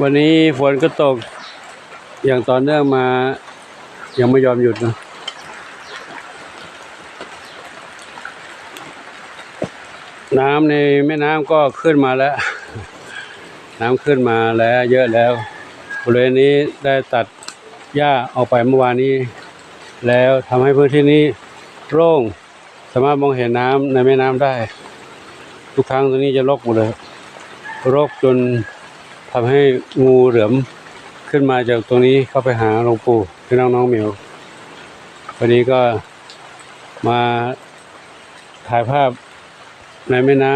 วันนี้ฝนก็ตกอย่างต่อเนื่องมา ยังไม่ยอมหยุดนะน้ำในแม่น้ำก็ขึ้นมาแล้ว น้ำขึ้นมาแล้ว เยอะแล้วบริเวณนี้ได้ตัดหญ้าออกไปเมื่อวานนี้ แล้วทำให้พื้นที่นี้โล่งสามารถมองเห็นน้ำในแม่น้ำได้ ทุกครั้งตรงนี้จะรกหมดเลยรกจน ทำให้งูเหลือมขึ้นมาจากตรงนี้เข้าไปหาหลวงปู่พี่น้องน้องเหมียววันนี้ก็มาถ่ายภาพในแม่น้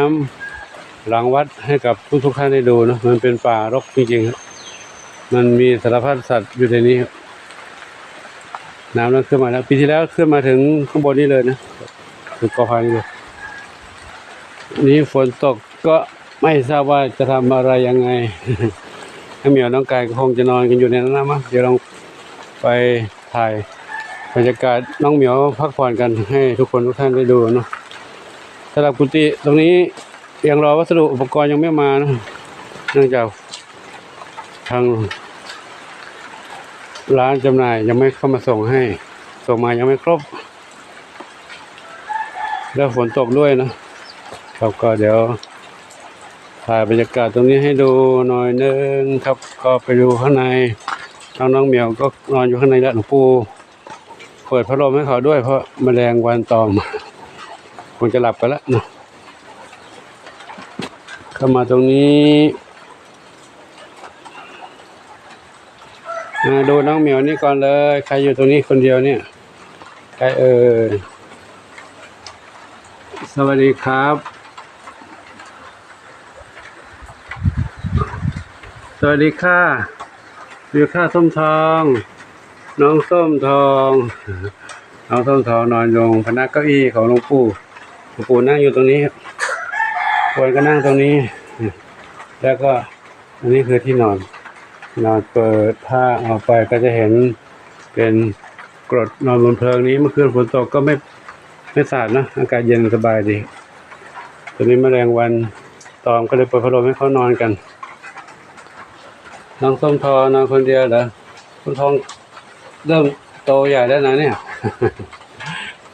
ำหลังวัดให้กับทุกทุกๆท่านได้ดูนะมันเป็นป่ารกจริงๆครับมันมีสารพัดสัตว์อยู่ในนี้ครับน้ำนั้นขึ้นมาแล้วปีที่แล้วขึ้นมาถึงข้างบนนี้เลยนะถึงกอพายนี่เลยนนี้ฝนตกก็ ไม่ทราบว่าจะทำอะไรยังไงน้องเหมียวน้องกายก็คงจะนอนกันอยู่ในนั้นนะมั้งเดี๋ยวลองไปถ่ายบรรยากาศน้องเหมียวพักผ่อนกันให้ทุกคนทุกท่านได้ดูเนาะสำหรับกุฏิตรงนี้ยังรอวัสดุอุปกรณ์ยังไม่มานะเนื่องจากทางร้านจำหน่ายยังไม่เข้ามาส่งให้ส่งมายังไม่ครบ แล้วฝนตกด้วยนะครับก็เดี๋ยว ถ่ายบรรยากาศตรงนี้ให้ดูหน่อยนึงครับ ก็ไปดูข้างในน้องน้องเหมียวก็นอนอยู่ข้างในแล้วหลวงปู่เปิดพัดลมให้เขาด้วยเพราะแมลงวันตอมคงจะหลับไปแล้วเนาะเข้ามาตรงนี้อ่าดูน้องเหมียวนี่ก่อนเลย ใครอยู่ตรงนี้คนเดียวเนี่ยใครเอ่ยสวัสดีครับ สวัสดีค่ะสวัสดีค่ะส้มทอง น้องส้มทอง น้องส้มทองนอนลงพนักเก้าอี้ของหลวงปู่หลวงปู่นั่งอยู่ตรงนี้ควรก็นั่งตรงนี้ แล้วก็อันนี้คือที่นอน นอนเปิดผ้าออกไปก็จะเห็นเป็นกรดนอนบนเพลิงนี้เมื่อคืนฝนตกก็ไม่ไม่สาดนะอากาศเย็นสบายดีตอนนี้มแมลงวันตอมก็เลยเปิดพัดลมให้เขานอนกัน น้องส้มทองนอนคนเดียวเหรอส้มทองเริ่มโตใหญ่แล้วนะเนี่ย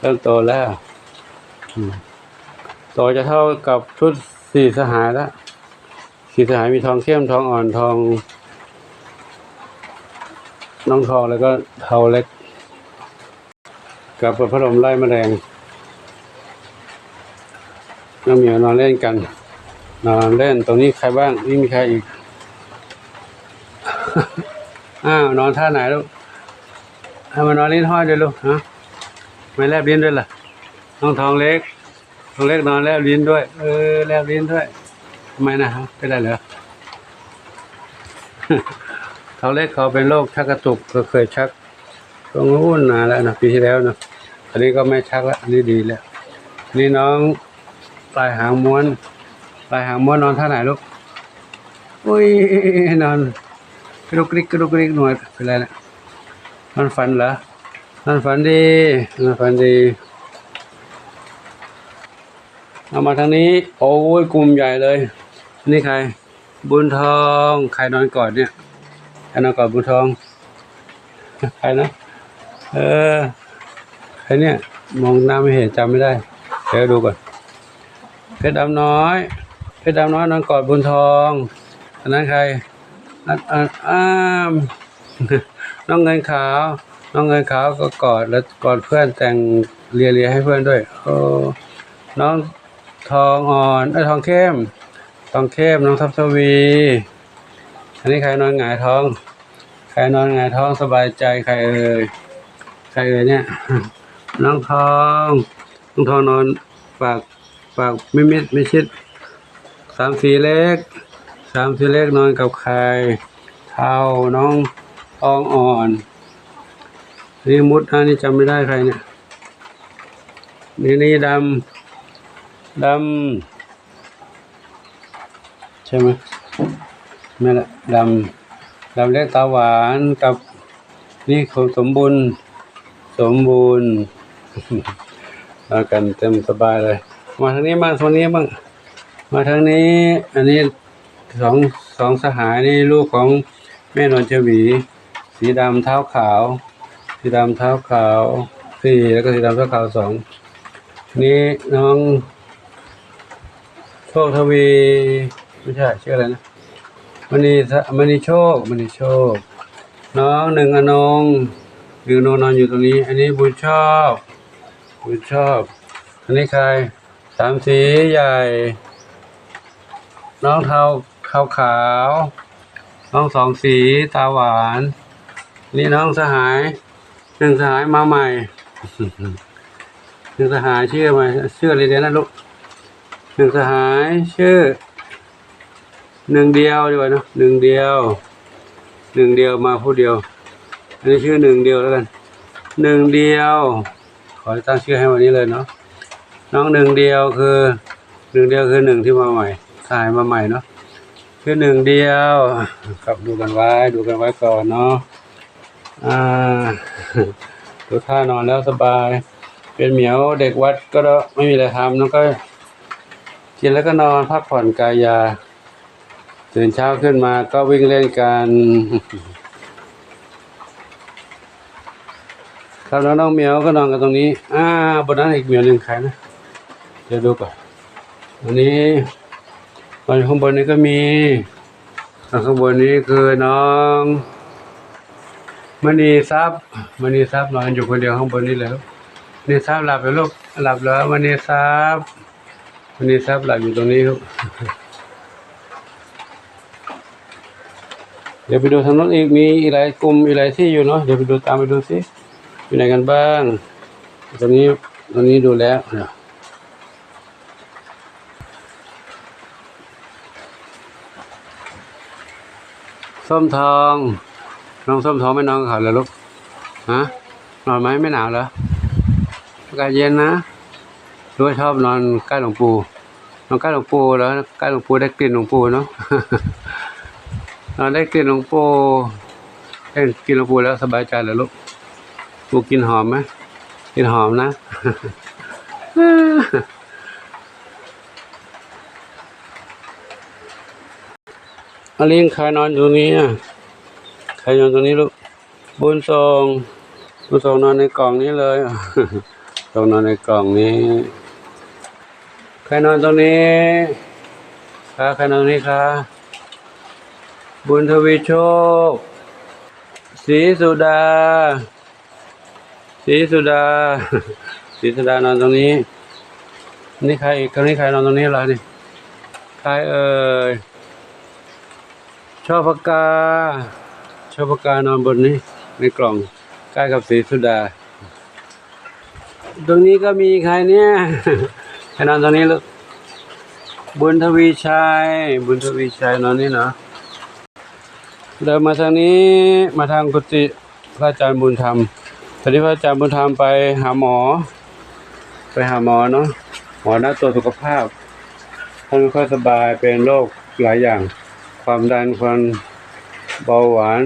เริ่มโตแล้วโตจะเท่ากับชุดสี่สหายแล้วสี่สหายมีทองเข้มทองอ่อนทอง น้องทองแล้วก็เทาเล็ก กับพัดลมไล่แมลงน้องเหมียวนอนเล่นกัน นอนเล่นตรงนี้ใครบ้างนี่มีใครอีก อ้าวนอนท่าไหนลูกให้มานอนลิ้นห้อยด้วยลูกฮะไม่แลบลิ้นด้วยล่ะน้องทองเล็กทองเล็กนอนแลบลิ้นด้วย เออแลบลิ้นด้วยทำไมนะฮะเป็นไรเหรอทองเล็กเขาเป็นโรคชักกระตุกก็เคยชักตรงนู้นนานแล้วนะปีที่แล้วนะอันนี้ก็ไม่ชักแล้วอันนี้ดีแล้วนี่น้องปลายหางม้วน ปลายหางม้วนนอนท่าไหนลูกอุ้ยนอน กระดุกกริกกระดุกกริกหน่อยเป็นไรนะมันฝันเหรอมันฝันดีมันฝันดีเอามาทางนี้ โอ้ยกลุ่มใหญ่เลย นี่ใคร บุญทองใครนอนกอดเนี่ยใครนอนกอดบุญทองใครนะเออใครเนี่ยมองหน้าไม่เห็นจำไม่ได้เดี๋ยวดูก่อนเพชรดำน้อย เพชรดำน้อยนอนกอดบุญทองอันนั้นใคร อันอันอ้ามน้องเงินขาว น้องเงินขาวก็กอดแล้วกอดเพื่อนแต่งเลียเลียให้เพื่อนด้วยโอ้น้องทองอ่อนไอ้ยทองเข้ม ทองเข้มน้องทับทวี อันนี้ใครนอนหงายท้อง ใครนอนหงายท้องสบายใจใครเอ่ยใครเอ่ยเนี่ยน้องทองน้องทองนอนปากปากไม่มิดไม่ชิดสามสีเล็ก สามสีเล็กนอนกับใครเท่าน้องทองอ่อน นี่มุดอันนี้จำไม่ได้ใครเนี่ย นี่นี่ดำดำใช่ไหมไม่ละดำดำเล็กตาหวานกับนี่ของสมบูรณ์ สมบูรณ์มากันเต็มสบายเลย มาทางนี้บ้างทางนี้บ้างมาทางนี้ อันนี้ สองสองสหายนี่ลูกของแม่นวลชวี สีดำเท้าขาว สีดำเท้าขาวสี่แล้วก็สีดำเท้าขาวสองนี่น้องโชคทวีไม่ใช่ชื่ออะไรนะมณีสะมณีโชคมณีโชค น้องหนึ่งอนงหนึ่งอนงนอนอยู่ตรงนี้ อันนี้บุญชอบบุญชอบ อันนี้ใครสามสีใหญ่ น้องเทา เทาขาวน้องสองสีตาหวาน นี่น้องสหายหนึ่งสหายมาใหม่หนึ่งสหายชื่อมาชื่ออะไรเดี๋ยวนะลูกหนึ่งสหายชื่อหนึ่งเดียวดีกว่านะหนึ่งเดียวหนึ่งเดียวมาผู้เดียว อันนี้ชื่อหนึ่งเดียวแล้วกันหนึ่งเดียว ขอตั้งชื่อให้วันนี้เลยเนาะน้องหนึ่งเดียวคือหนึ่งเดียวคือหนึ่งที่มาใหม่สายมาใหม่เนาะ คือหนึ่งเดียว ครับดูกันไว้ดูกันไว้ก่อนเนาะอ่าดูท่านอนแล้วสบาย เป็นเหมียวเด็กวัดก็ไม่มีอะไรทำน้องก็กินแล้วก็นอนพักผ่อนกายยา ตื่นเช้าขึ้นมาก็วิ่งเล่นกันครับแล้วน้องเหมียวก็นอนกันตรงนี้ อ่าบนนั้นอีกเหมียวหนึ่งใครนะเดี๋ยวดูก่อนอันนี้ ตอนข้างบนนี้ก็มีข้างบนนี้คือน้องมณีทรัพย์มณีทรัพย์นอนอยู่คนเดียวข้างบนนี้แล้วมณีทรัพย์หลับแล้วลูกหลับแล้วมณีทรัพย์มณีทรัพย์หลับอยู่ตรงนี้ครับเดี๋ยวไปดูทางโน้นอีกมีอีกหลายกลุ่มอีกหลายที่อยู่เนาะเดี๋ยวไปดูตามไปดูสิอยู่ไหนกันบ้างตรงนี้ตรงนี้ดูแล้วเนา ส้มทองน้องส้มทองไม่นอนกับเขาเลยลูกฮะนอนไหมไม่หนาวเหรออากาศเย็นนะหรือว่าชอบนอนใกล้หลวงปู่นอนใกล้หลวงปู่แล้วใกล้หลวงปู่ได้กลิ่นหลวงปู่เนาะนอนได้กลิ่นหลวงปู่ได้กลิ่นหลวงปู่แล้วสบายใจเหรอลูกปู่กินหอมไหมกินหอมนะ อาลิงใครนอนอยู่ตรงนี้อะใครนอนตรงนี้ลูกบุญทรงบุญทรงนอนในกล่องนี้เลยทรงนอนในกล่องนี้ ใครนอนตรงนี้คะใครนอนตรงนี้คะบุญทวีโชคศรีสุดาศรีสุดาศรีสุดานอนตรงนี้ นี่ใครอีกคนนี้ใครนอนตรงนี้ล่ะนี่ใครเอ่ย ชอบปากกา ชอบปากกานอนบนนี้ ในกล่องใกล้กับสีสุดา ตรงนี้ก็มีใครเนี่ยใครนอนตรงนี้ลูกบุญทวีชัย บุญทวีชัยนอนนี่เนาะเดินมาทางนี้มาทางกุฏิพระอาจารย์บุญธรรมตอนนี้พระอาจารย์บุญธรรมไปหาหมอ ไปหาหมอเนาะหมอหนัดตรวสุขภาพท่านไม่ค่อยสบายเป็นโรคหลายอย่าง ความดันความเบาหวาน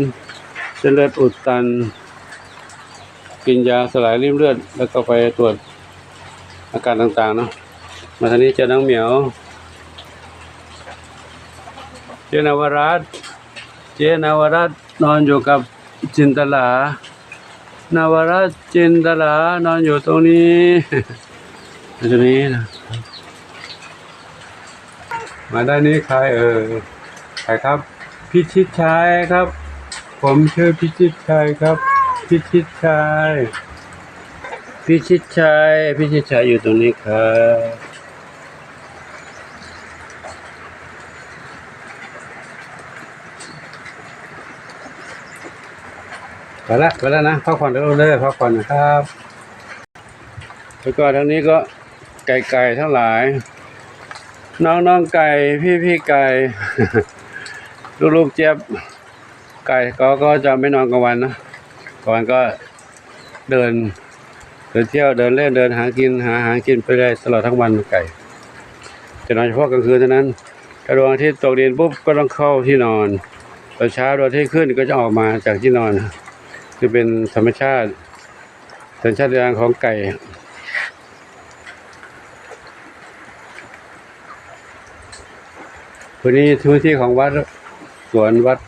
เส้นเลือดอุดตัน กินยาสลายริ่มเลือด แล้วก็ไปตรวจอาการต่างๆเนาะมาทางนี้เจอน้องเหมียว เจนาวรัตเจนาวรัตนอนอยู่กับจินตลานาวรัตจินตลานอนอยู่ตรงนี้ตรงนี้นะมาด้านนี้ใครเออ ใครครับพิชิตชัยครับ ผมชื่อพิชิตชัยครับ พิชิตชัยพิชิตชัยพิชิตชัยอยู่ตรงนี้ครับไปละไปแล้วนะพักผ่อนแล้วเลยพักผ่อนนะครับแล้วก็ทางนี้ก็ไก่ๆทั้งหลาย น้องน้องไก่พี่พี่ไก่ ลูกลูกเจี๊ยบไก่ก็ก็จะไม่นอนกลางวันนะกลางวันก็เดินเดินเที่ยวเดินเล่นเดินหากินหาอาหารกินไปได้ตลอดทั้งวันไก่จะนอนเฉพาะกลางคืนเท่านั้นถ้าดวงอาทิตย์ตกดินปุ๊บก็ต้องเข้าที่นอนตอนเช้าดวงอาทิตย์ขึ้นก็จะออกมาจากที่นอน คือเป็นธรรมชาติสัญชาตญาณของไก่พื้นที่พื้นที่ของวัด วนวัด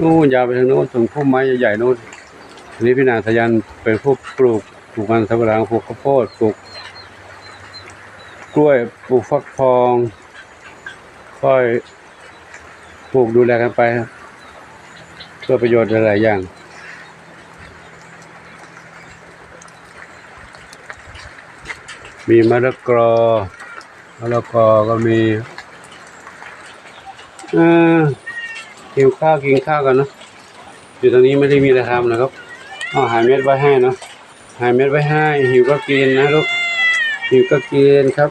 นู่นยาวไปทางโน้นถึงพุ่มไม้ใหญ่ๆโน้นอันนี้พี่นางสยันเป็นผู้ปลูกปลูกมันสำปะหลังปลูกข้าวโพดปลูกกล้วยปลูกฟักทองค่อยปลูกดูแลกันไปครับเพื่อประโยชน์หลายๆอย่างมีมะละกอมะละกอก็มีเออ กินข้าวกินข้าวกันนะอยู่ตรงนี้ไม่ได้มีอะไรทำนะครับเอาหายเม็ดไว้ให้เนะหายเม็ดไว้ให้ หิวก็กินนะลูกหิวก็กินครับ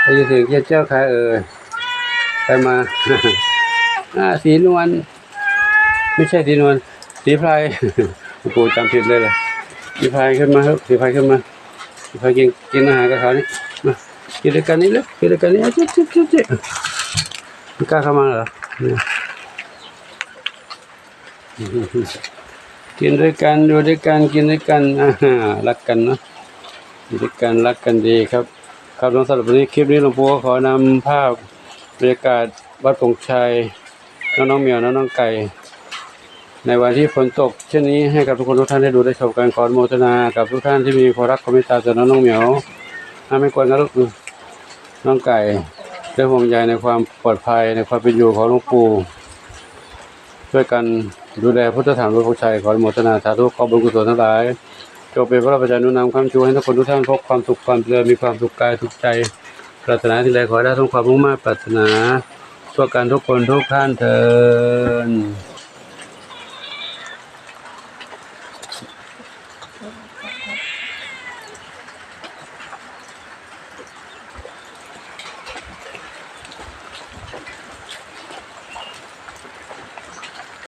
ไปถึงเจ้าเจ้าใครเอ่ยใครมาอ่าสีนวลไม่ใช่สีนวลสีพรโอ้โหจำผิดเลยเลยสีไพรขึ้นมาครับสีไพรขึ้นมาสีไพรกินกินอาหารกับเขานี่มากินด้วยกันนี่เลยกินด้วยกันนี่จิ๊บจิ๊บจิ๊บจิ๊บกล้าเข้ามาเหรอ กินด้วยกันอยู่ด้วยกันกินด้วยกันอ่ารักกันเนาะอยู่ด้วยกันรักกันดีครับ ครับน้องสำหรับวันนี้คลิปนี้หลวงปู่ขอนำภาพบรรยากาศวัดปงชัยน้องน้องเหมียวน้องน้องไก่ ในวันที่ฝนตก เช่นนี้ให้กับทุกคนทุกท่านได้ดูได้ชมกันขอโมทนา กับทุกท่านที่มีความรักความเมตตาต่อน้องน้องเหมียวถ้าไม่ควรนะลูกน้องไก่ ด้วยห่วงใยในความปลอดภัยในความเป็นอยู่ของหลวงปู่ช่วยกันดูแลพุทธธรรมวัดปงชัยขออนุโมทนาสาธุขอบุญกุศลทั้งหลายจงเป็นพระระชานุนำคำชูให้ทุกคนทุกท่านพบความสุขความเจริญมีความสุขกายสุขใจปรารถนาที่ใดขอได้ทุกความมุ่งมั่นปรารถนาทั่วกันทุกคนทุกท่านเถิด